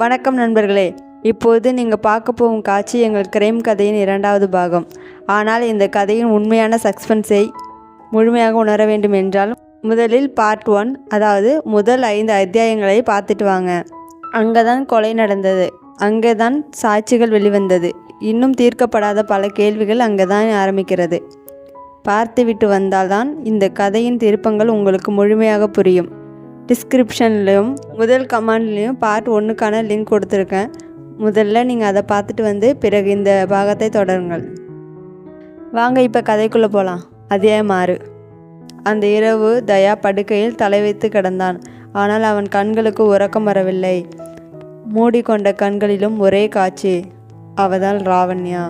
வணக்கம் நண்பர்களே. இப்போது நீங்கள் பார்க்க போகும் காட்சி எங்கள் கிரைம் கதையின் இரண்டாவது பாகம். ஆனால் இந்த கதையின் உண்மையான சஸ்பென்ஸை முழுமையாக உணர வேண்டும் என்றால் முதலில் பார்ட் ஒன் அதாவது முதல் ஐந்து அத்தியாயங்களை பார்த்துட்டு வாங்க. அங்கே தான் கொலை நடந்தது. அங்கே தான் சாட்சிகள் வெளிவந்தது. இன்னும் தீர்க்கப்படாத பல கேள்விகள் அங்கே தான் ஆரம்பிக்கிறது. பார்த்துவிட்டு வந்தால்தான் இந்த கதையின் திருப்பங்கள் உங்களுக்கு முழுமையாக புரியும். டிஸ்கிரிப்ஷன்லேயும் முதல் கமெண்ட்லேயும் பார்ட் ஒன்றுக்கான லிங்க் கொடுத்துருக்கேன். முதல்ல நீங்கள் அதை பார்த்துட்டு வந்து பிறகு இந்த பாகத்தை தொடருங்கள். வாங்க இப்போ கதைக்குள்ளே போகலாம் அத்தியாயம் ஆறு. அந்த இரவு தயா படுக்கையில் தலை வைத்து கிடந்தான். ஆனால் அவன் கண்களுக்கு உறக்கம் வரவில்லை. மூடிக்கொண்ட கண்களிலும் ஒரே காட்சி. அவதான் ராவண்யா.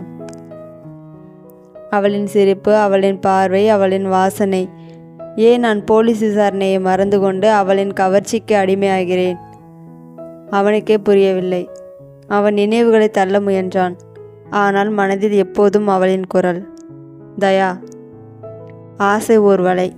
அவளின் சிரிப்பு அவளின் பார்வை அவளின் வாசனை. ஏன் நான் போலீஸ் விசாரணையை மறந்து கொண்டு அவளின் கவர்ச்சிக்கு அடிமையாகிறேன்? அவனுக்கே புரியவில்லை. அவன் நினைவுகளை தள்ள முயன்றான். ஆனால் மனதில் எப்போதும் அவளின் குரல் தயா ஆசை ஓர் வலை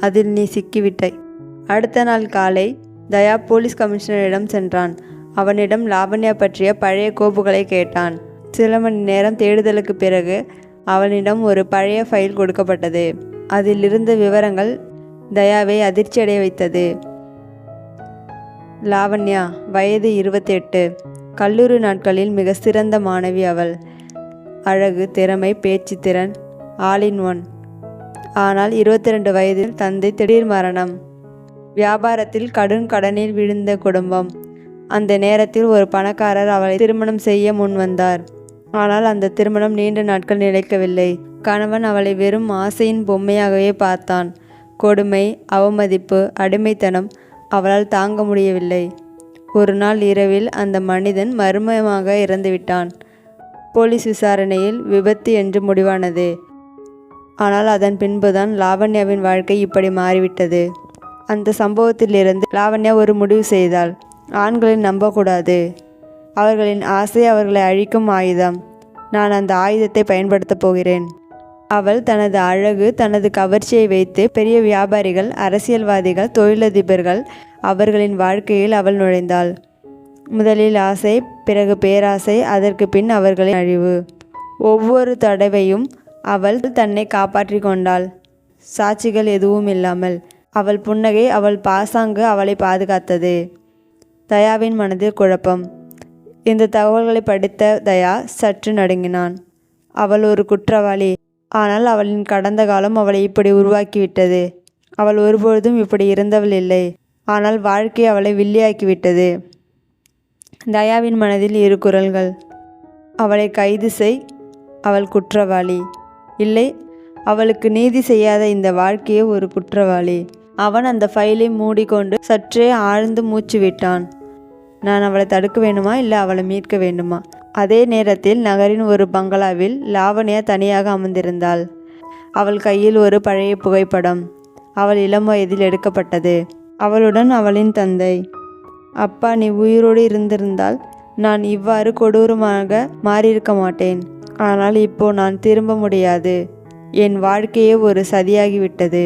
அதில் நீ சிக்கிவிட்டாய் அடுத்த நாள் காலை தயா போலீஸ் கமிஷனரிடம் சென்றான். அவனிடம் லாவண்யா பற்றிய பழைய கோப்புகளை கேட்டான். சில மணி நேரம் தேடுதலுக்கு பிறகு அவனிடம் ஒரு பழைய ஃபைல் கொடுக்கப்பட்டது. அதில் இருந்த விவரங்கள் தயாவை அதிர்ச்சியடைய வைத்தது. லாவண்யா வயது இருபத்தெட்டு. கல்லூரி நாட்களில் மிக சிறந்த மாணவி அவள். அழகு திறமை பேச்சு திறன் ஆல் இன் ஒன் ஆனால் இருபத்தி ரெண்டு வயதில் தந்தை திடீர் மரணம். வியாபாரத்தில் கடும் கடனில் விழுந்த குடும்பம். அந்த நேரத்தில் ஒரு பணக்காரர் அவளை திருமணம் செய்ய முன் வந்தார் ஆனால் அந்த திருமணம் நீண்ட நாட்கள் நிலைக்கவில்லை. கணவன் அவளை வெறும் ஆசையின் பொம்மையாகவே பார்த்தான். கொடுமை அவமதிப்பு அடிமைத்தனம் அவளால் தாங்க முடியவில்லை. ஒரு நாள் இரவில் அந்த மனிதன் மர்மமாக இறந்துவிட்டான். போலீஸ் விசாரணையில் விபத்து என்று முடிவானது. ஆனால் அதன் பின்புதான் லாவண்யாவின் வாழ்க்கை இப்படி மாறிவிட்டது. அந்த சம்பவத்திலிருந்து லாவண்யா ஒரு முடிவு செய்தாள். ஆண்களை நம்பக்கூடாது. அவர்களின் ஆசை அவர்களை அழிக்கும் ஆயுதம். நான் அந்த ஆயுதத்தை பயன்படுத்தப் போகிறேன். அவள் தனது அழகு தனது கவர்ச்சியை வைத்து பெரிய வியாபாரிகள் அரசியல்வாதிகள் தொழிலதிபர்கள் அவர்களின் வாழ்க்கையில் அவள் நுழைந்தாள். முதலில் ஆசை பிறகு பேராசை அதற்கு பின் அவர்களின் அழிவு. ஒவ்வொரு தடவையும் அவள் தன்னை காப்பாற்றி கொண்டாள். சாட்சிகள் எதுவும் இல்லாமல் அவள் புன்னகை அவள் பாசாங்கு அவளை பாதுகாத்தது. தயாவின் மனதில் குழப்பம். இந்த தகவல்களை படித்த தயா சற்று நடுங்கினான். அவள் ஒரு குற்றவாளி. ஆனால் அவளின் கடந்த காலம் அவளை இப்படி உருவாக்கிவிட்டது. அவள் ஒருபொழுதும் இப்படி இருந்தவள் இல்லை. ஆனால் வாழ்க்கை அவளை வில்லியாக்கிவிட்டது. தயாவின் மனதில் இரு குரல்கள். அவளை கைது செய். அவள் குற்றவாளி. இல்லை அவளுக்கு நீதி செய்யாத இந்த வாழ்க்கையே ஒரு குற்றவாளி. அவன் அந்த ஃபைலை மூடிக்கொண்டு சற்றே ஆழ்ந்து மூச்சு விட்டான் நான் அவளை தடுக்க வேண்டுமா? இல்லை அவளை மீட்க வேண்டுமா? அதே நேரத்தில் நகரின் ஒரு பங்களாவில் லாவண்யா தனியாக அமர்ந்திருந்தாள். அவள் கையில் ஒரு பழைய புகைப்படம். அவள் இளம் வயதில் எடுக்கப்பட்டது. அவளுடன் அவளின் தந்தை. அப்பா நீ உயிரோடு இருந்திருந்தால் நான் இவ்வாறு கொடூரமாக மாறியிருக்க மாட்டேன். ஆனால் இப்போ நான் திரும்ப முடியாது. என் வாழ்க்கையே ஒரு சதியாகிவிட்டது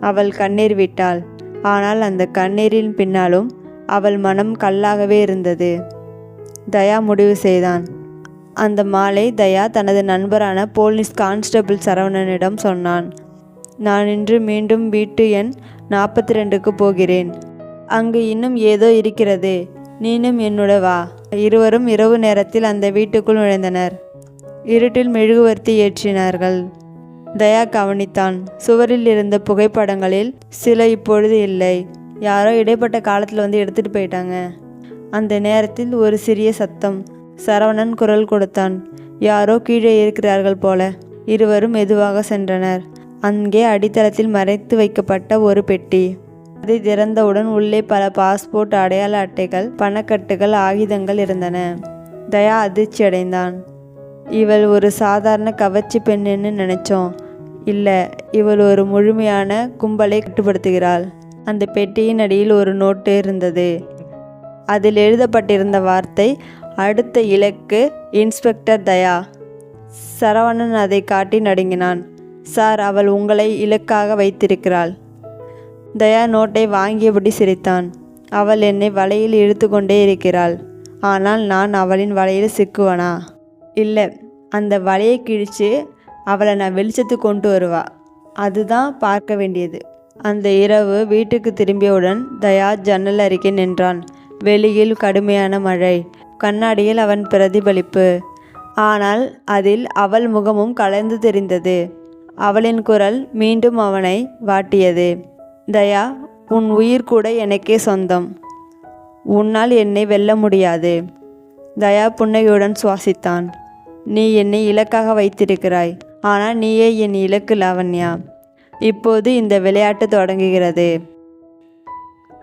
அவள் கண்ணீர் விட்டாள். ஆனால் அந்த கண்ணீரின் பின்னாலும் அவள் மனம் கல்லாகவே இருந்தது. தயா முடிவு செய்தான். அந்த மாலை தயா தனது நண்பரான போலீஸ் கான்ஸ்டபிள் சரவணனிடம் சொன்னான். நான் இன்று மீண்டும் வீட்டு எண் நாற்பத்தி ரெண்டுக்கு போகிறேன். அங்கு இன்னும் ஏதோ இருக்கிறது. நீனும் என்னுட வா. இருவரும் இரவு நேரத்தில் அந்த வீட்டுக்குள் நுழைந்தனர். இருட்டில் மெழுகுவர்த்தி ஏற்றினார்கள். தயா கவனித்தான். சுவரில் இருந்த புகைப்படங்களில் சில இப்பொழுது இல்லை. யாரோ இடைப்பட்ட காலத்தில் வந்து எடுத்துட்டு போயிட்டாங்க. அந்த நேரத்தில் ஒரு சிறிய சத்தம். சரவணன் குரல் கொடுத்தான். யாரோ கீழே இருக்கிறார்கள் போல. இருவரும் மெதுவாக சென்றனர். அங்கே அடித்தளத்தில் மறைத்து வைக்கப்பட்ட ஒரு பெட்டி. அதை திறந்தவுடன் உள்ளே பல பாஸ்போர்ட் அடையாள அட்டைகள் பணக்கட்டுகள் ஆயுதங்கள் இருந்தன. தயா அதிர்ச்சி அடைந்தான் இவள் ஒரு சாதாரண கவர்ச்சி பெண்ணுன்னு நினைச்சோம். இல்லை இவள் ஒரு முழுமையான கும்பலை கட்டுப்படுத்துகிறாள். அந்த பெட்டியின் அடியில் ஒரு நோட்டு இருந்தது. அதில் எழுதப்பட்டிருந்த வார்த்தை அடுத்த இலக்கு இன்ஸ்பெக்டர் தயா. சரவணன் அதை காட்டி நடுங்கினான். சார் அவள் உங்களை இலக்காக வைத்திருக்கிறாள். தயா நோட்டை வாங்கியபடி சிரித்தான். அவள் என்னை வலையில் இழுத்து கொண்டே இருக்கிறாள். ஆனால் நான் அவளின் வலையில் சிக்குவனா? இல்லை அந்த வலையை கிழித்து அவளை நான் வெளிச்சத்துக்கு கொண்டு வருவா. அதுதான் பார்க்க வேண்டியது. அந்த இரவு வீட்டுக்கு திரும்பியவுடன் தயா ஜன்னல் அருகே நின்றான். வெளியில் கடுமையான மழை. கண்ணாடியில் அவன் பிரதிபலிப்பு. ஆனால் அதில் அவள் முகமும் கலந்து தெரிந்தது. அவளின் குரல் மீண்டும் அவனை வாட்டியது. தயா உன் உயிர் கூட எனக்கே சொந்தம். உன்னால் என்னை வெல்ல முடியாது. தயா புன்னையுடன் சுவாசித்தான். நீ என்னை இலக்காக வைத்திருக்கிறாய். ஆனால் நீயே என் இலக்கு லாவண்யா. இப்போது இந்த விளையாட்டு தொடங்குகிறது.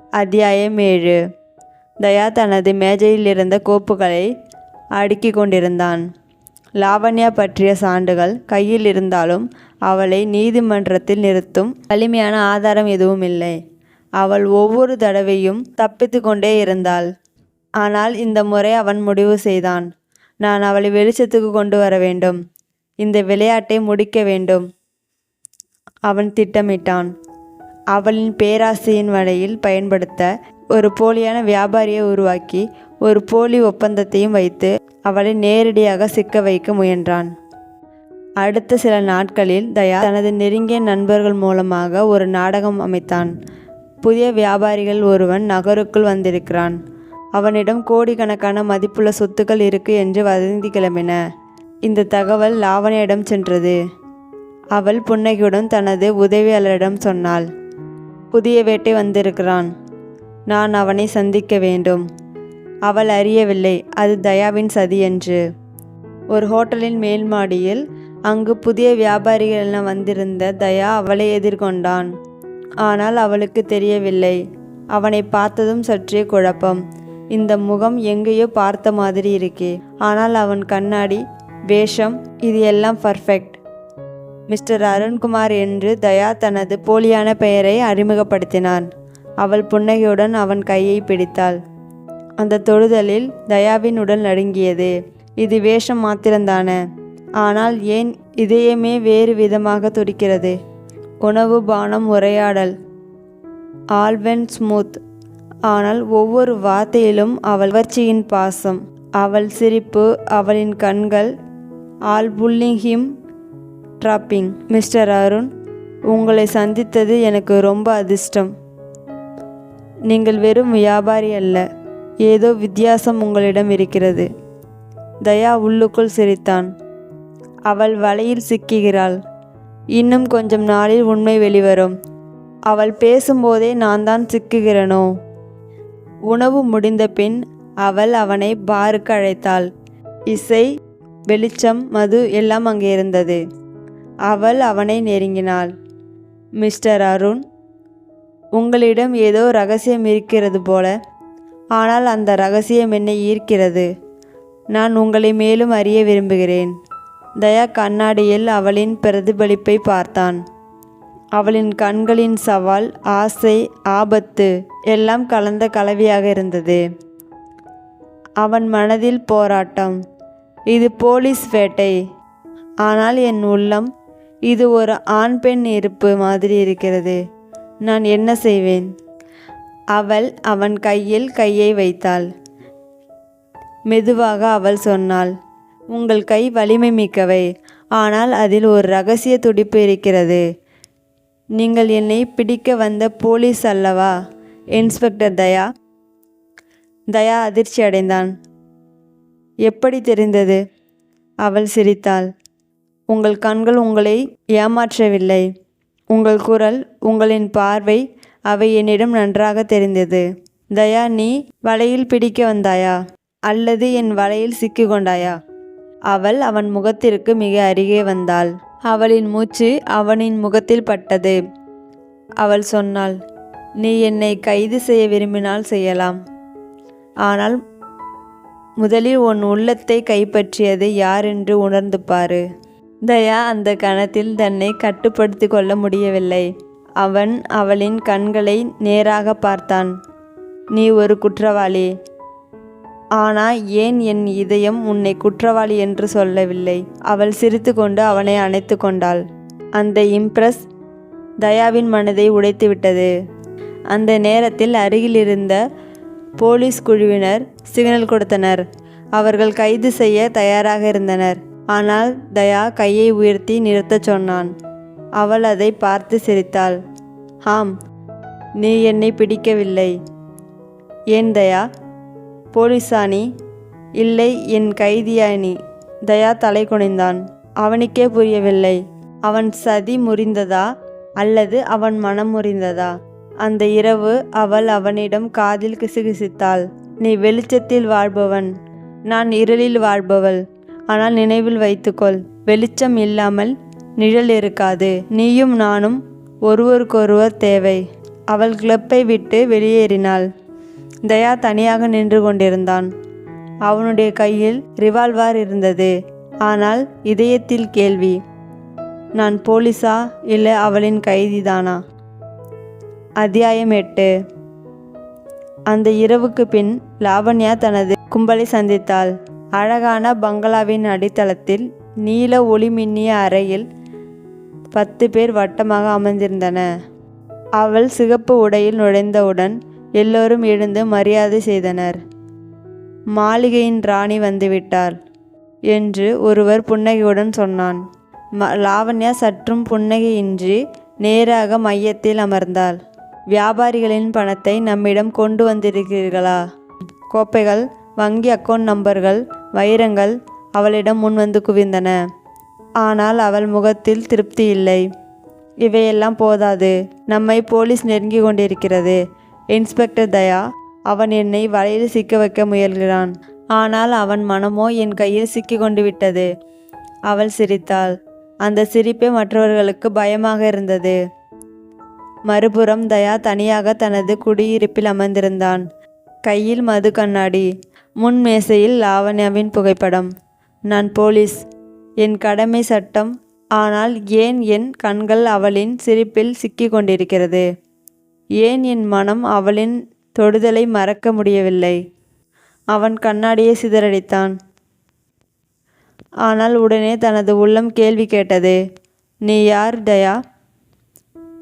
அத்தியாயம் ஏழு. தயா தனது மேஜையில் இருந்த கோப்புகளை அடுக்கி கொண்டிருந்தான் லாவண்யா பற்றிய சான்றுகள் கையில் இருந்தாலும் அவளை நீதிமன்றத்தில் நிறுத்தும் வலிமையான ஆதாரம் எதுவும் இல்லை அவள் ஒவ்வொரு தடவையும் தப்பித்து கொண்டே இருந்தாள். ஆனால் இந்த முறை அவன் முடிவு செய்தான். நான் அவளை வெளிச்சத்துக்கு கொண்டு வர வேண்டும். இந்த விளையாட்டை முடிக்க வேண்டும். அவன் திட்டமிட்டான். அவளின் பேராசையின் வலையில் பயன்படுத்த ஒரு போலியான வியாபாரியை உருவாக்கி ஒரு போலி ஒப்பந்தத்தையும் வைத்து அவளை நேரடியாக சிக்க வைக்க முயன்றான். அடுத்த சில நாட்களில் தயா தனது நெருங்கிய நண்பர்கள் மூலமாக ஒரு நாடகம் அமைத்தான். புதிய வியாபாரிகள் ஒருவன் நகருக்குள் வந்திருக்கிறான். அவனிடம் கோடிக்கணக்கான மதிப்புள்ள சொத்துக்கள் இருக்கு என்று வதந்தி கிளம்பின. இந்த தகவல் லாவணியிடம் சென்றது. அவள் புன்னகையுடன் தனது உதவியாளரிடம் சொன்னாள். புதிய வேட்டை வந்திருக்கிறான். நான் அவனை சந்திக்க வேண்டும். அவள் அறியவில்லை அது தயாவின் சதி என்று. ஒரு ஹோட்டலின் மேல் மாடியில் அங்கு புதிய வியாபாரிகள் எல்லாம் வந்திருந்த தயா அவளை எதிர்கொண்டான். ஆனால் அவளுக்கு தெரியவில்லை. அவனை பார்த்ததும் சற்றே குழப்பம். இந்த முகம் எங்கேயோ பார்த்த மாதிரி இருக்கே. ஆனால் அவன் கண்ணாடி வேஷம் இது எல்லாம் பர்ஃபெக்ட் மிஸ்டர் அருண்குமார் என்று தயா தனது போலியான பெயரை அறிமுகப்படுத்தினான். அவள் புன்னகையுடன் அவன் கையை பிடித்தாள். அந்த தொடுதலில் தயாவின் உடல் நடுங்கியது. இது வேஷம் மாத்திரந்தான ஆனால் ஏன் இதயமே வேறு விதமாக துடிக்கிறது? உணவு பானம் உரையாடல். All went smooth. ஆனால் ஒவ்வொரு வார்த்தையிலும் அவள் கவர்ச்சியின் பாசம். அவள் சிரிப்பு அவளின் கண்கள். All pulling him dropping. Mister Arun உங்களை சந்தித்தது எனக்கு ரொம்ப அதிர்ஷ்டம். நீங்கள் வெறும் வியாபாரி அல்ல. ஏதோ வித்தியாசம் உங்களிடம் இருக்கிறது. தயா உள்ளுக்குள் சிரித்தான். அவள் வலையில் சிக்குகிறாள். இன்னும் கொஞ்சம் நாளில் உண்மை வெளிவரும். அவள் பேசும்போதே நான் தான் சிக்குகிறனோ? உணவு முடிந்த பின் அவள் அவனை பாருக்கு அழைத்தாள். இசை வெளிச்சம் மது எல்லாம் அங்கே இருந்தது. அவள் அவனை நெருங்கினாள். மிஸ்டர் அருண் உங்களிடம் ஏதோ ரகசியம் இருக்கிறது போல. ஆனால் அந்த ரகசியம் என்னை ஈர்க்கிறது. நான் உங்களை மேலும் அறிய விரும்புகிறேன். தயா கண்ணாடியில் அவளின் பிரதிபலிப்பை பார்த்தான். அவளின் கண்களின் சவால் ஆசை ஆபத்து எல்லாம் கலந்த கலவையாக இருந்தது. அவன் மனதில் போராட்டம் இது போலீஸ் வேட்டை. ஆனால் என் உள்ளம் இது ஒரு ஆண் பெண் இருப்பு மாதிரி இருக்கிறது. நான் என்ன செய்வேன்? அவள் அவன் கையில் கையை வைத்தாள். மெதுவாக அவள் சொன்னாள் உங்கள் கை வலிமை மிக்கவை ஆனால் அதில் ஒரு ரகசிய துடிப்பு இருக்கிறது. நீங்கள் என்னை பிடிக்க வந்த போலீஸ் அல்லவா இன்ஸ்பெக்டர் தயா? தயா அதிர்ச்சி அடைந்தான். எப்படி தெரிந்தது? அவள் சிரித்தாள். உங்கள் கண்கள் உங்களை ஏமாற்றவில்லை. உங்கள் குரல் உங்களின் பார்வை அவை என்னிடம் நன்றாக தெரிந்தது. தயா நீ வலையில் பிடிக்க வந்தாயா? அல்லது என் வலையில் சிக்கிக்கொண்டாயா அவள் அவன் முகத்திற்கு மிக அருகே வந்தாள். அவளின் மூச்சு அவனின் முகத்தில் பட்டது. அவள் சொன்னாள் நீ என்னை கைது செய்ய விரும்பினால் செய்யலாம். ஆனால் முதலில் உன் உள்ளத்தை கைப்பற்றியது யார் என்று உணர்ந்து பாரு. தயா அந்த கணத்தில் தன்னை கட்டுப்படுத்தி கொள்ள முடியவில்லை. அவன் அவளின் கண்களை நேராக பார்த்தான். நீ ஒரு குற்றவாளி. ஆனா ஏன் என் இதயம் உன்னை குற்றவாளி என்று சொல்லவில்லை? அவள் சிரித்துக்கொண்டு அவனை அணைத்து கொண்டாள். அந்த இம்ப்ரெஸ் தயாவின் மனதை உடைத்துவிட்டது. அந்த நேரத்தில் அருகிலிருந்த போலீஸ் குழுவினர் சிக்னல் கொடுத்தனர். அவர்கள் கைது செய்ய தயாராக இருந்தனர். ஆனால் தயா கையை உயர்த்தி நிறுத்தச் சொன்னான். அவள் அதை பார்த்து சிரித்தாள். ஆம் நீ என்னை பிடிக்கவில்லை. ஏன் தயா? போலீசானி இல்லை என் கைதியானி தயா தலை குனிந்தான். அவனுக்கே புரியவில்லை. அவன் சதி முறிந்ததா அல்லது அவன் மனம் முறிந்ததா? அந்த இரவு அவள் அவனிடம் காதில் கிசுகிசித்தாள். நீ வெளிச்சத்தில் வாழ்பவன். நான் இருளில் வாழ்பவள். ஆனால் நினைவில் வைத்துக்கொள் வெளிச்சம் இல்லாமல் நிழல் இருக்காது. நீயும் நானும் ஒருவருக்கொருவர் தேவை. அவள் கிளப்பை விட்டு வெளியேறினாள். தயா தனியாக நின்று கொண்டிருந்தான். அவனுடைய கையில் ரிவால்வார் இருந்தது. ஆனால் இதயத்தில் கேள்வி நான் போலீஸா இல்லை அவளின் கைதிதானா? அத்தியாயம் எட்டு. அந்த இரவுக்கு பின் லாவண்யா தனது கும்பலை சந்தித்தாள். அழகான பங்களாவின் அடித்தளத்தில் நீல ஒளி மின்னிய அறையில் பத்து பேர் வட்டமாக அமர்ந்திருந்தன. அவள் சிகப்பு உடையில் நுழைந்தவுடன் எல்லோரும் எழுந்து மரியாதை செய்தனர். மாளிகையின் ராணி வந்துவிட்டார் என்று ஒருவர் புன்னகையுடன் சொன்னான். ம லாவண்யா சற்றும் புன்னகையின்றி நேராக மையத்தில் அமர்ந்தாள். வியாபாரிகளின் பணத்தை நம்மிடம் கொண்டு வந்திருக்கிறீர்களா? கோப்பைகள் வங்கி அக்கௌண்ட் நம்பர்கள் வைரங்கள் அவளிடம் முன் வந்து குவிந்தன. ஆனால் அவள் முகத்தில் திருப்தி இல்லை. இவையெல்லாம் போதாது. நம்மை போலீஸ் நெருங்கி கொண்டிருக்கிறது. இன்ஸ்பெக்டர் தயா அவன் என்னை வலையில் சிக்க வைக்க முயல்கிறான். ஆனால் அவன் மனமோ என் கையில் சிக்கி கொண்டு விட்டது. அவள் சிரித்தாள். அந்த சிரிப்பே மற்றவர்களுக்கு பயமாக இருந்தது. மறுபுறம் தயா தனியாக தனது குடியிருப்பில் அமர்ந்திருந்தான். கையில் மது கண்ணாடி முன் மேசையில் லாவண்யாவின் புகைப்படம். நான் போலீஸ். என் கடமை சட்டம். ஆனால் ஏன் என் கண்கள் அவளின் சிரிப்பில் சிக்கி கொண்டிருக்கிறது? ஏன் என் மனம் அவளின் தொடுதலை மறக்க முடியவில்லை? அவன் கண்ணாடியை சிதறடித்தான். ஆனால் உடனே தனது உள்ளம் கேள்வி கேட்டது. நீ யார் தயா?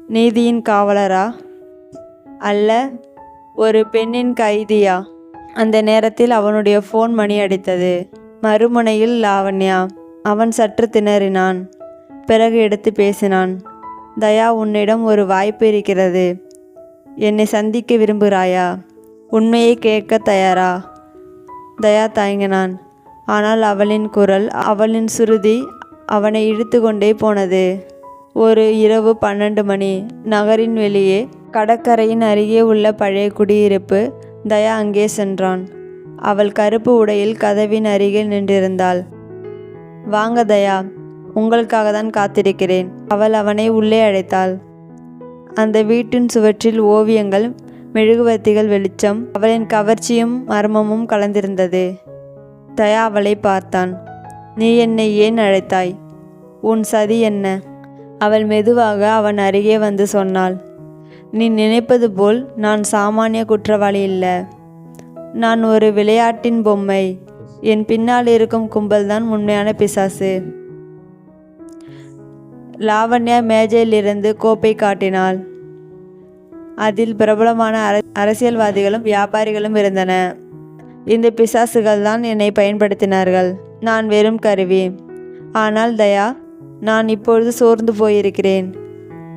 நீதியின் காவலரா? அல்ல ஒரு பெண்ணின் கைதியா? அந்த நேரத்தில் அவனுடைய ஃபோன் மணி அடித்தது மறுமுனையில் லாவண்யா அவன் சற்று திணறினான். பிறகு எடுத்து பேசினான். தயா உன்னிடம் ஒரு வாய்ப்பு இருக்கிறது. என்னை சந்திக்க விரும்புகிறாயா? உண்மையை கேட்க தயாரா? தயா தயங்கினான். ஆனால் அவளின் குரல் அவளின் சுருதி அவனை இழுத்து கொண்டே போனது. ஒரு இரவு பன்னெண்டு மணி. நகரின் வெளியே கடற்கரையின் அருகே உள்ள பழைய குடியிருப்பு தயா அங்கே சென்றான். அவள் கருப்பு உடையில் கதவின் அருகே நின்றிருந்தாள். வாங்க தயா உங்களுக்காக தான் காத்திருக்கிறேன் அவள் அவனை உள்ளே அழைத்தாள். அந்த வீட்டின் சுவற்றில் ஓவியங்கள் மெழுகுவர்த்திகள் வெளிச்சம் அவளின் கவர்ச்சியும் மர்மமும் கலந்திருந்தது. தயா அவளை பார்த்தான். நீ என்னை ஏன் அழைத்தாய்? உன் சதி என்ன? அவள் மெதுவாக அவன் அருகே வந்து சொன்னாள் நீ நினைப்பது போல் நான் சாமானிய குற்றவாளி இல்லை. நான் ஒரு விளையாட்டின் பொம்மை. என் பின்னால் இருக்கும் கும்பல்தான் உண்மையான பிசாசு. லாவண்யா மேஜையிலிருந்து கோப்பை காட்டினாள். அதில் பிரபலமான அர அரசியல்வாதிகளும் வியாபாரிகளும் இருந்தன. இந்த பிசாசுகள் தான் என்னை பயன்படுத்தினார்கள். நான் வெறும் கருவி. ஆனால் தயா நான் இப்பொழுது சோர்ந்து போயிருக்கிறேன்.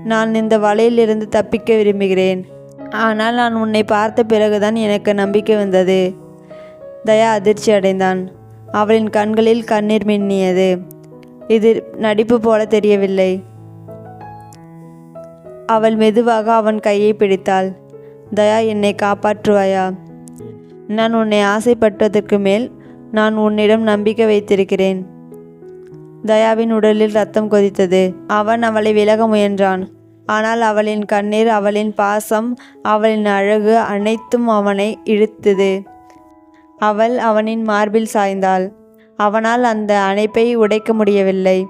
நான் இந்த வலையிலிருந்து தப்பிக்க விரும்புகிறேன். ஆனால் நான் உன்னை பார்த்த பிறகுதான் எனக்கு நம்பிக்கை வந்தது. தயா அதிர்ச்சி அடைந்தான். அவளின் கண்களில் கண்ணீர் மின்னியது. இது நடிப்பு போல தெரியவில்லை. அவள் மெதுவாக அவன் கையை பிடித்தாள். தயா என்னை காப்பாற்றுவாயா? நான் உன்னை ஆசைப்பட்டதற்கு மேல் நான் உன்னிடம் நம்பிக்கை வைத்திருக்கிறேன். தயாவின் உடலில் ரத்தம் கொதித்தது. அவன் அவளை விலக முயன்றான். ஆனால் அவளின் கண்ணீர் அவளின் பாசம் அவளின் அழகு அனைத்தும் அவனை இழுத்தது. அவள் அவனின் மார்பில் சாய்ந்தாள். அவனால் அந்த அணைப்பை உடைக்க முடியவில்லை.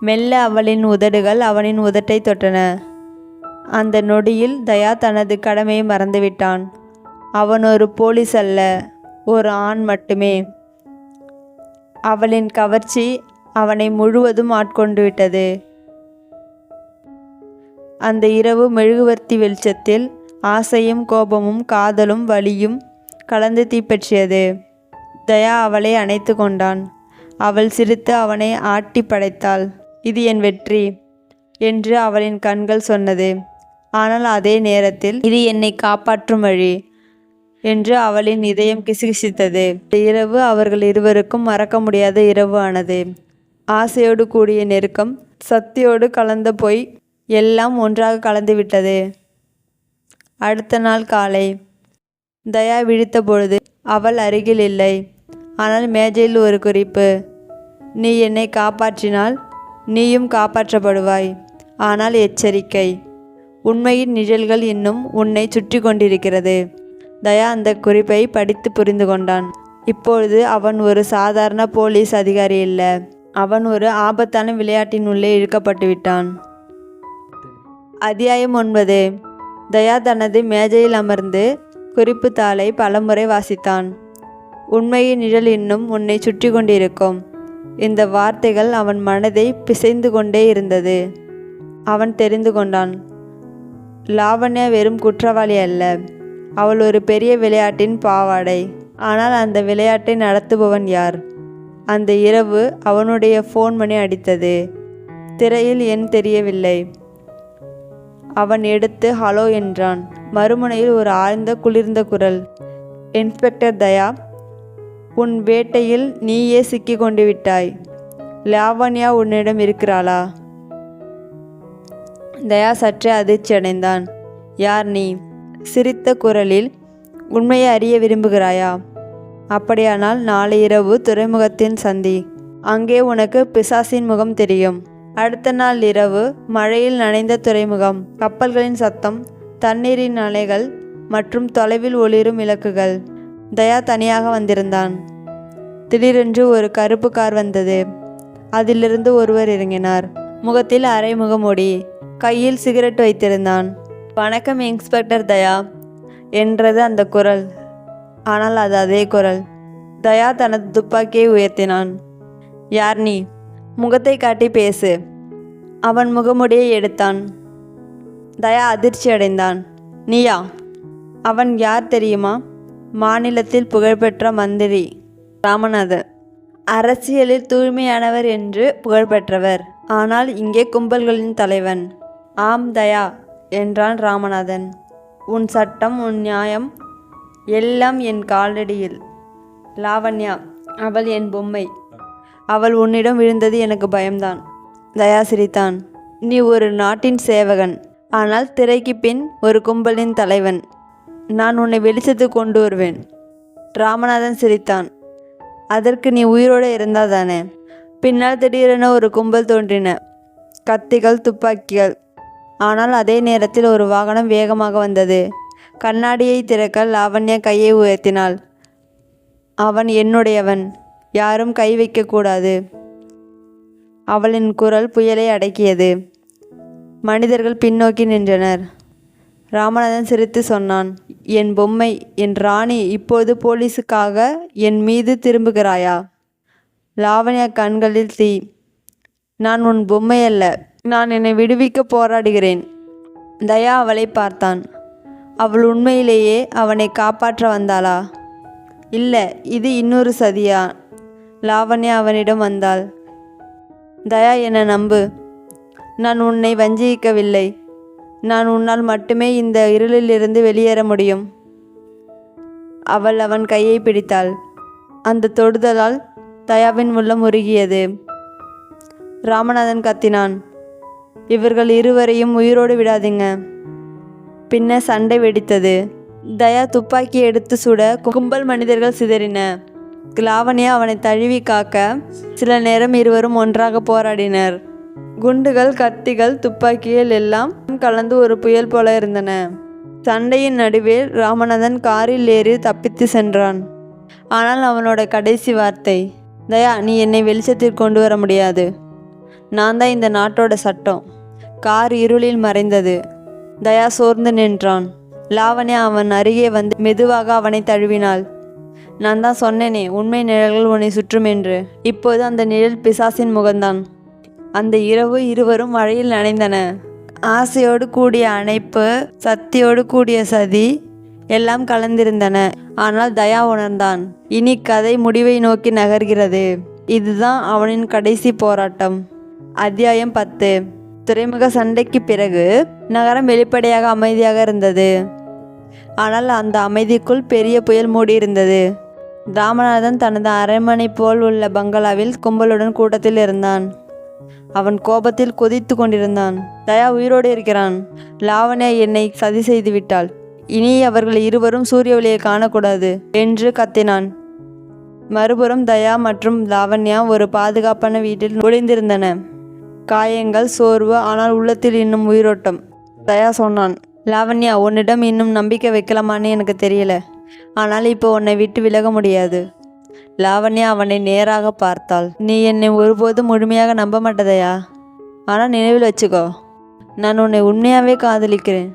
மெல்ல அவளின் உதடுகள் அவனின் உதட்டை தொட்டன. அந்த நொடியில் தயா தனது கடமையை மறந்துவிட்டான். அவன் ஒரு போலீஸ் அல்ல ஒரு ஆண் மட்டுமே. அவளின் கவர்ச்சி அவனை முழுவதும் ஆட்கொண்டு விட்டது. அந்த இரவு மெழுகுவர்த்தி வெளிச்சத்தில் ஆசையும் கோபமும் காதலும் வலியும் கலந்து தீப்பற்றியது. தயா அவளை அணைத்து கொண்டான். அவள் சிரித்து அவனை ஆட்டி படைத்தாள். இது என் வெற்றி என்று அவளின் கண்கள் சொன்னது. ஆனால் அதே நேரத்தில் இது என்னை காப்பாற்றும் வழி என்று அவளின் இதயம் கிசுகிசித்தது. இரவு அவர்கள் இருவருக்கும் மறக்க முடியாத இரவு ஆனது. ஆசையோடு கூடிய நெருக்கம் சக்தியோடு கலந்த பொய் எல்லாம் ஒன்றாக கலந்துவிட்டது அடுத்த நாள் காலை தயா விழித்த பொழுது அவள் அருகில் இல்லை. ஆனால் மேஜையில் ஒரு குறிப்பு நீ என்னை காப்பாற்றினால் நீயும் காப்பாற்றப்படுவாய். ஆனால் எச்சரிக்கை உண்மையின் நிழல்கள் இன்னும் உன்னை சுற்றி கொண்டிருக்கிறது தயா அந்த குறிப்பை படித்து புரிந்து கொண்டான். இப்பொழுது அவன் ஒரு சாதாரண போலீஸ் அதிகாரி இல்லை. அவன் ஒரு ஆபத்தான விளையாட்டின் உள்ளே இழுக்கப்பட்டு விட்டான் அத்தியாயம் ஒன்பது. தயா தனது மேஜையில் அமர்ந்து குறிப்பு தாளை பலமுறை வாசித்தான். உண்மையின் நிழல் இன்னும் உன்னை சுற்றி கொண்டிருக்கும். இந்த வார்த்தைகள் அவன் மனதை பிசைந்து கொண்டே இருந்தது. அவன் தெரிந்து கொண்டான். லாவண்யா வெறும் குற்றவாளி அல்ல. அவள் ஒரு பெரிய விளையாட்டின் பாவாடை. ஆனால் அந்த விளையாட்டை நடத்துபவன் யார்? அந்த இரவு அவனுடைய ஃபோன் மணி அடித்தது. திரையில் எண் தெரியவில்லை. அவன் எடுத்து ஹலோ என்றான். மறுமுனையில் ஒரு ஆழ்ந்த குளிர்ந்த குரல் இன்ஸ்பெக்டர் தயா உன் வேட்டையில் நீயே சிக்கி கொண்டு விட்டாய். லாவண்யா உன்னிடம் இருக்கிறாளா? தயா சற்றே அதிர்ச்சி அடைந்தான். யார் நீ? சிரித்த குரலில் உண்மையை அறிய விரும்புகிறாயா? அப்படியானால் நாளை இரவு துறைமுகத்தின் சந்தி. அங்கே உனக்கு பிசாசின் முகம் தெரியும். அடுத்த நாள் இரவு மழையில் நனைந்த துறைமுகம். கப்பல்களின் சத்தம் தண்ணீரின் அலைகள் மற்றும் தொலைவில் ஒளிரும் இலக்குகள் தயா தனியாக வந்திருந்தான். திடீரென்று ஒரு கருப்பு கார் வந்தது. அதிலிருந்து ஒருவர் இறங்கினார். முகத்தில் அரை முகமூடி. கையில் சிகரெட் வைத்திருந்தான். வணக்கம் இன்ஸ்பெக்டர் தயா என்றது அந்த குரல். ஆனால் அது அதே குரல். தயா தனது துப்பாக்கியை உயர்த்தினான். யார் நீ? முகத்தை காட்டி பேசு. அவன் முகமுடியை எடுத்தான். தயா அதிர்ச்சி அடைந்தான். நீயா? அவன் யார் தெரியுமா? மாநிலத்தில் புகழ்பெற்ற மந்திரி. ராமநாதன் அரசியலில் தூய்மையானவர் என்று புகழ்பெற்றவர். ஆனால் இங்கே கும்பல்களின் தலைவன். ஆம் தயா என்றான் ராமநாதன். உன் சட்டம் உன் நியாயம் எல்லாம் என் காலடியில். லாவண்யா அவள் என் பொம்மை. அவள் உன்னிடம் விழுந்தது எனக்கு பயம்தான். தயா சிரித்தான். நீ ஒரு நாட்டின் சேவகன். ஆனால் திரைக்கு பின் ஒரு கும்பலின் தலைவன். நான் உன்னை வெளிச்சத்துக்கு கொண்டு வருவேன். ராமநாதன் சிரித்தான். அதற்கு நீ உயிரோடு இருந்தால் தானே? பின்னால் திடீரென ஒரு கும்பல் தோன்றின. கத்திகள் துப்பாக்கிகள். ஆனால் அதே நேரத்தில் ஒரு வாகனம் வேகமாக வந்தது. கண்ணாடியை திறக்க லாவண்யா கையை உயர்த்தினாள். அவன் என்னுடையவன். யாரும் கை வைக்கக்கூடாது அவளின் குரல் புயலை அடக்கியது. மனிதர்கள் பின்னோக்கி நின்றனர். ராமநாதன் சிரித்து சொன்னான் என் பொம்மை என் ராணி இப்போது போலீஸுக்காக என் மீது திரும்புகிறாயா? லாவண்யா கண்களில் தீ நான் உன் பொம்மை அல்ல. நான் என்னை விடுவிக்க போராடுகிறேன். தயா அவளை பார்த்தான். அவள் உண்மையிலேயே அவனை காப்பாற்ற வந்தாளா? இல்லை இது இன்னொரு சதியா? லாவண்யா அவனிடம் வந்தாள். தயா என்னை நம்பு? நான் உன்னை வஞ்சிக்கவில்லை. நான் உன்னால் மட்டுமே இந்த இருளிலிருந்து வெளியேற முடியும். அவள் அவன் கையை பிடித்தாள். அந்த தொடுதலால் தயாவின் உள்ளம் உருகியது. ராமநாதன் கத்தினான். இவர்கள் இருவரையும் உயிரோடு விடாதீங்க. பின்ன சண்டை வெடித்தது. தயா துப்பாக்கி எடுத்து சுட கும்பல் மனிதர்கள் சிதறின. லாவண்யா அவனை தழுவி காக்க சில நேரம் இருவரும் ஒன்றாக போராடினர். குண்டுகள் கத்திகள் துப்பாக்கிகள் எல்லாம் கலந்து ஒரு புயல் போல இருந்தன. சண்டையின் நடுவே ராமநாதன் காரில் ஏறி தப்பித்து சென்றான். ஆனால் அவனோட கடைசி வார்த்தை தயா நீ என்னை வெளிச்சத்திற்கு கொண்டு வர முடியாது. நான் தான் இந்த நாட்டோட சட்டம். கார் இருளில் மறைந்தது. தயா சோர்ந்து நின்றான். லாவண்யா அவன் அருகே வந்து மெதுவாக அவனை தழுவினாள். நான் தான் சொன்னேனே உண்மை நிழல்கள் உன்னை சுற்றும் என்று. இப்போது அந்த நிழல் பிசாசின் முகந்தான் அந்த இரவு இருவரும் மழையில் நனைந்தன. ஆசையோடு கூடிய அணைப்பு சக்தியோடு கூடிய சதி எல்லாம் கலந்திருந்தன. ஆனால் தயா உணர்ந்தான் இனி கதை முடிவை நோக்கி நகர்கிறது. இதுதான் அவனின் கடைசி போராட்டம். அத்தியாயம் பத்து. துறைமுக சண்டைக்கு பிறகு நகரம் வெளிப்படையாக அமைதியாக இருந்தது. ஆனால் அந்த அமைதிக்குள் பெரிய புயல் மூடியிருந்தது. ராமநாதன் தனது அரண்மனை போல் உள்ள பங்களாவில் கும்பலுடன் கூட்டத்தில் இருந்தான். அவன் கோபத்தில் கொதித்து கொண்டிருந்தான். தயா உயிரோடு இருக்கிறான். லாவண்யா என்னை சதி செய்து விட்டாள் இனி அவர்கள் இருவரும் சூரிய ஒளியை காணக்கூடாது என்று கத்தினான். மறுபுறம் தயா மற்றும் லாவண்யா ஒரு பாதுகாப்பான வீட்டில் ஒளிந்திருந்தன காயங்கள் சோர்வு ஆனால் உள்ளத்தில் இன்னும் உயிரோட்டம். தயா சொன்னான் லாவண்யா உன்னிடம் இன்னும் நம்பிக்கை வைக்கலாமான்னு எனக்கு தெரியல. ஆனால் இப்போ உன்னை விட்டு விலக முடியாது. லாவண்யா அவனை நேராக பார்த்தாள். நீ என்னை ஒருபோதும் முழுமையாக நம்ப மாட்டதையா? ஆனால் நினைவில் வச்சுக்கோ நான் உன்னை உண்மையாகவே காதலிக்கிறேன்.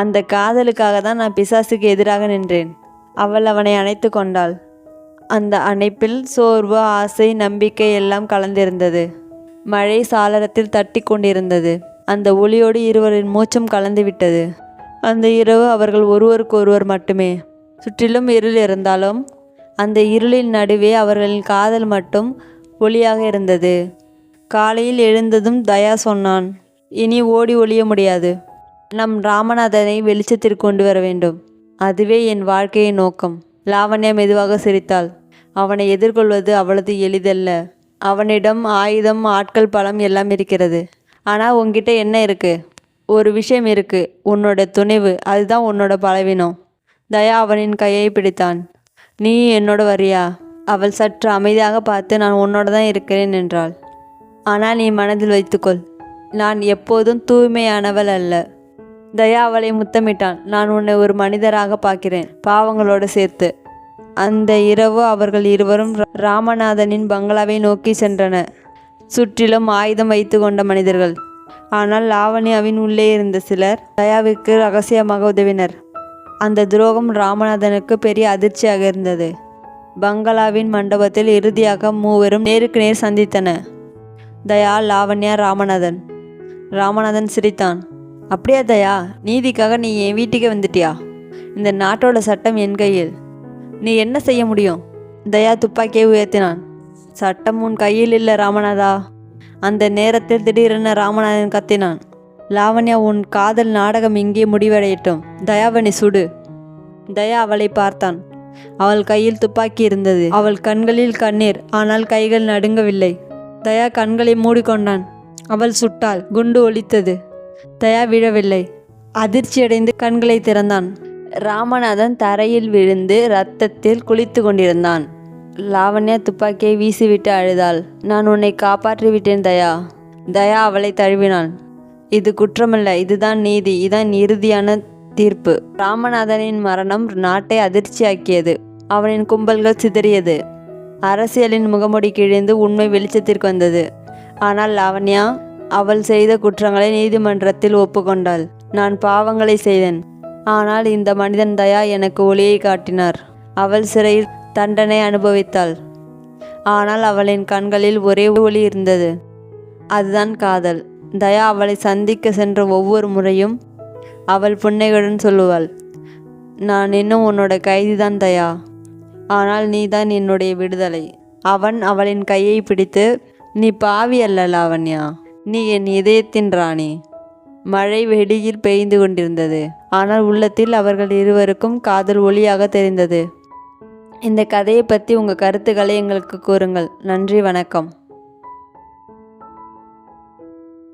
அந்த காதலுக்காக தான் நான் பிசாசுக்கு எதிராக நின்றேன். அவள் அவனை அணைத்து கொண்டாள். அந்த அணைப்பில் சோர்வு ஆசை நம்பிக்கை எல்லாம் கலந்திருந்தது. மழை சாளரத்தில் தட்டி கொண்டிருந்தது. அந்த ஒளியோடு இருவரின் மூச்சம் கலந்து விட்டது. அந்த இரவு அவர்கள் ஒருவருக்கொருவர் மட்டுமே. சுற்றிலும் இருள் இருந்தாலும் அந்த இருளின் நடுவே அவர்களின் காதல் மட்டும் ஒளியாக இருந்தது. காலையில் எழுந்ததும் தயா சொன்னான் இனி ஓடி ஒளிய முடியாது. நம் ராமநாதனை வெளிச்சத்திற்கு கொண்டு வர வேண்டும். அதுவே என் வாழ்க்கையின் நோக்கம். லாவண்யா மெதுவாக சிரித்தாள் அவனை எதிர்கொள்வது அவ்வளவு எளிதல்ல. அவனிடம் ஆயுதம் ஆட்கள் பலம் எல்லாம் இருக்கிறது. ஆனால் உங்ககிட்ட என்ன இருக்கு? ஒரு விஷயம் இருக்கு. உன்னோட துணிவு. அதுதான் உன்னோட பலவீனம். தயா அவனின் கையை பிடித்தான். நீ என்னோட வரியா? அவள் சற்று அமைதியாக பார்த்து நான் உன்னோட தான் இருக்கிறேன் என்றாள். ஆனால் நீ மனதில் வைத்துக்கொள். நான் எப்போதும் தூய்மையானவள் அல்ல. தயா அவளை முத்தமிட்டான். நான் உன்னை ஒரு மனிதராக பார்க்கிறேன். பாவங்களோடு சேர்த்து. அந்த இரவு அவர்கள் இருவரும் ராமநாதனின் பங்களாவை நோக்கி சென்றனர். சுற்றிலும் ஆயுதம் வைத்து கொண்ட மனிதர்கள். ஆனால் லாவண்யாவின் உள்ளே இருந்த சிலர் தயாவிற்கு ரகசியமாக உதவினர். அந்த துரோகம் ராமநாதனுக்கு பெரிய அதிர்ச்சியாக இருந்தது. பங்களாவின் மண்டபத்தில் இறுதியாக மூவரும் நேருக்கு நேர் சந்தித்தன தயா லாவண்யா ராமநாதன். ராமநாதன் சிரித்தான். அப்படியா தயா நீதிக்காக நீ என் வீட்டுக்கே வந்துட்டியா? இந்த நாட்டோட சட்டம் என் கையில். நீ என்ன செய்ய முடியும்? தயா துப்பாக்கியை உயர்த்தினான். சட்டம் உன் கையில் இல்லை ராமநாதா. அந்த நேரத்தில் திடீரென ராமநாதன் கத்தினான். லாவண்யா உன் காதல் நாடகம் இங்கே முடிவடையட்டும். தயாவனி சுடு. தயா அவளை பார்த்தான். அவள் கையில் துப்பாக்கி இருந்தது. அவள் கண்களில் கண்ணீர் ஆனால் கைகள் நடுங்கவில்லை. தயா கண்களை மூடிக்கொண்டான். அவள் சுட்டாள். குண்டு ஒலித்தது. தயா விழவில்லை. அதிர்ச்சியடைந்து கண்களை திறந்தான். ராமநாதன் தரையில் விழுந்து ரத்தத்தில் குளித்து கொண்டிருந்தான். லாவண்யா துப்பாக்கியை வீசிவிட்டு அழுதாள். நான் உன்னை காப்பாற்றி விட்டேன் தயா. தயா அவளை தழுவினான் இது குற்றமல்ல. இதுதான் நீதி. இதான் இறுதியான தீர்ப்பு. ராமநாதனின் மரணம் நாட்டை அதிர்ச்சியாக்கியது. அவனின் கும்பல்கள் சிதறியது. அரசியலின் முகமுடி கிழிந்து உண்மை வெளிச்சத்திற்கு வந்தது. ஆனால் லாவண்யா அவள் செய்த குற்றங்களை நீதிமன்றத்தில் ஒப்புக்கொண்டாள். நான் பாவங்களை செய்தேன். ஆனால் இந்த மனிதன் தயா எனக்கு ஒளியை காட்டினார். அவள் சிறையில் தண்டனை அனுபவித்தாள். ஆனால் அவளின் கண்களில் ஒரே ஒளி இருந்தது. அதுதான் காதல். தயா அவளை சந்திக்க சென்ற ஒவ்வொரு முறையும் அவள் புன்னைகளுடன் சொல்லுவாள் நான் இன்னும் உன்னோட கைதிதான் தயா. ஆனால் நீதான் என்னுடைய விடுதலை. அவன் அவளின் கையை பிடித்து நீ பாவி அல்ல லாவண்யா. நீ என் இதயத்தின் ராணி. மழை வெடியில் பெய்து கொண்டிருந்தது. ஆனால் உள்ளத்தில் அவர்கள் இருவருக்கும் காதல் ஒளியாக தெரிந்தது. இந்த கதையை பற்றி உங்கள் கருத்துக்களை எங்களுக்கு கூறுங்கள். நன்றி வணக்கம்.